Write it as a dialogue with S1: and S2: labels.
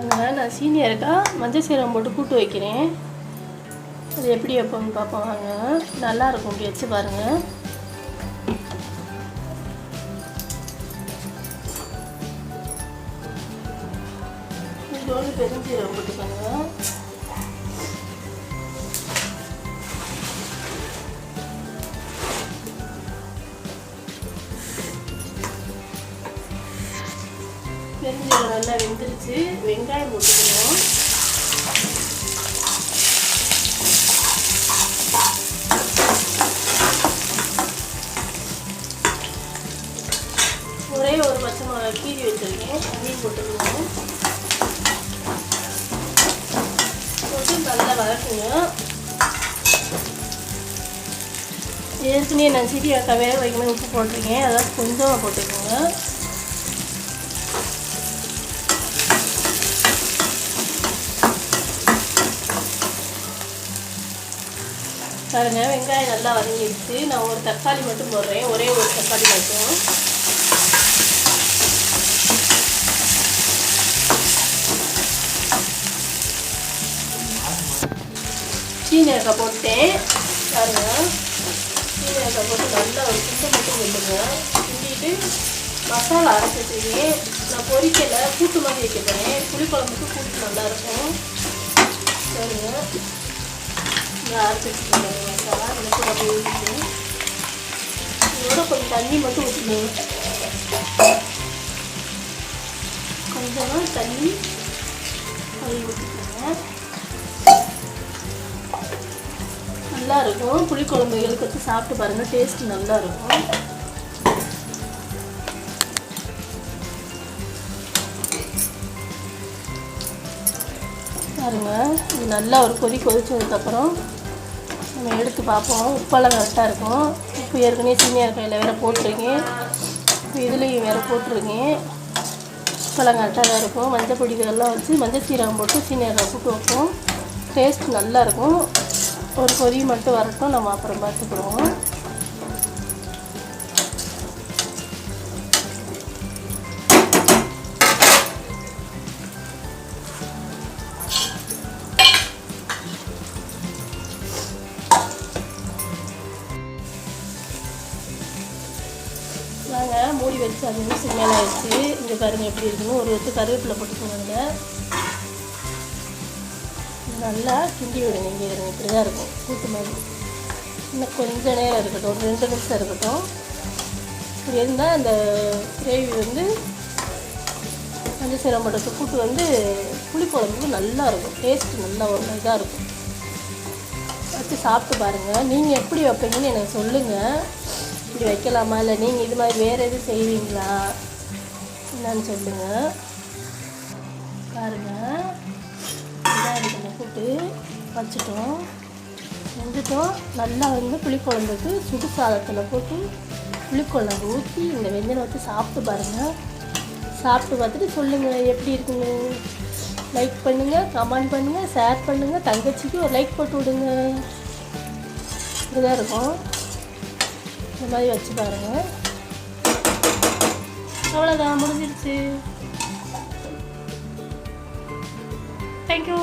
S1: அதனால் நான் சீனியருக்காக மஞ்சள் சீரகம் போட்டு கூட்டு வைக்கிறேன். அது எப்படி வைப்போம்னு பார்ப்போம் வாங்க. நல்லாயிருக்கும் இப்படி வச்சு பாருங்கள் இதோடு பெருஞ்சீரகம் போட்டுக்கோங்க பெருஞ்சீரகம் நல்லா வெந்துருச்சு. வெங்காயம் போட்டுக்கணும். ஒரே ஒரு பச்சை மிளகா கீரி வச்சிருக்கேன். அதையும் போட்டுக்கணும். போட்டு நல்லா வளர்க்கணும் ஏற்கனவே நான் சிரியாக்கா வேக வைக்கணும் உப்பு போட்டிருக்கேன். அதாவது கொஞ்சமாக போட்டுக்கோங்க. பாருங்க வெங்காயம் நல்லா வதங்கிடுச்சு. நான் ஒரு தக்காளி மட்டும் போடுறேன். ஒரே ஒரு தக்காளி மட்டும். சீனக்காய் போட்டேன். பாருங்க. சீனக்காய் போட்டு நல்லா ஒரு கிண்டு மட்டும் விட்டுங்க கிண்டிட்டு மசாலா அரைச்சி நான் பொரிக்கலை. கூட்டு மாதிரி வைக்கிறேன் புளிக்குழம்புக்கு கூட்டு நல்லாயிருக்கும் சரிங்க பாருங்க அரைச்சி வச்சுருக்கேன் மசாலா இதில் கூட அப்படியே ஊற்றிக்கணும் இதோட கொஞ்சம் தண்ணி மட்டும் ஊற்றிக்கணும் கொஞ்சமாக தண்ணி அதை ஊற்றிக்கோங்க நல்லாயிருக்கும். புளிக்குழம்பு எங்களுக்கு சாப்பிட்டு பாருங்கள் டேஸ்ட் நல்லாயிருக்கும். பாருங்கள் இது நல்லா ஒரு கொதி கொதிச்சதுக்கப்புறம் நம்ம எடுத்து பார்ப்போம். உப்பெல்லாம் கரெக்டாக இருக்கும். உப்பு ஏற்கனவே சீனியர் கையில் வேறு போட்டிருக்கேன். இப்போ இதுலேயும் வேறு போட்டிருக்கேன். உப்பெல்லாம் கரெக்டாக தான் இருக்கும். மஞ்சள் பொடி இதெல்லாம் வச்சு மஞ்சள் சீரகம் போட்டு சீனியரில் போட்டு வைப்போம். டேஸ்ட் நல்லாயிருக்கும் ஒரு கொதி மட்டும் வரட்டும். நம்ம அப்புறம் பார்த்துக்கிடுவோம். வாங்க மூடி வச்சு அது நிமிஷம் மேலே ஆயிடுச்சு இங்கே பாருங்க எப்படி இருக்குன்னு ஒரு வச்சு கருவேப்பிலை போட்டுக்கோங்க நல்லா கிண்டி விடுங்க. இங்கே இருங்க இப்படி தான் இருக்கும். கூட்டு மாதிரி. இன்னும் கொஞ்ச நேரம் இருக்கட்டும். ஒரு ரெண்டு நிமிஷம் இருக்கட்டும். இப்படி இருந்தால் அந்த கிரேவி வந்து மஞ்சள் சீரகம் போட்ட கூட்டு வந்து புளிக்குழம்புக்கு நல்லா இருக்கும். டேஸ்ட் நல்லா ஒரு இதாக இருக்கும். வச்சு சாப்பிட்டு பாருங்கள் நீங்கள் எப்படி வைப்பீங்கன்னு எனக்கு சொல்லுங்கள் இப்படி வைக்கலாமா? இல்லை நீங்கள் இது மாதிரி வேறு எதுவும் செய்வீங்களா? என்னன்னு சொல்லுங்கள் பாருங்கள் இதாக இருக்குது கூட்டு வச்சுட்டோம். வெந்துட்டோம். நல்லா வந்து புளிக்குழம்புக்கு சுடு சாதத்தில் போட்டு புளிக்குழம்பு ஊற்றி இந்த வெஞ்சனை வச்சு சாப்பிட்டு பாருங்கள் சாப்பிட்டு பார்த்துட்டு சொல்லுங்கள் எப்படி இருக்குங்க லைக் பண்ணுங்கள் கமெண்ட் பண்ணுங்கள் ஷேர் பண்ணுங்கள் தங்கச்சிக்கு ஒரு லைக் போட்டு விடுங்க. இதுதான் இருக்கும். இந்த மாதிரி வச்சு பாருங்கள் அவ்வளோதான் முடிஞ்சிருச்சு. தேங்க்யூ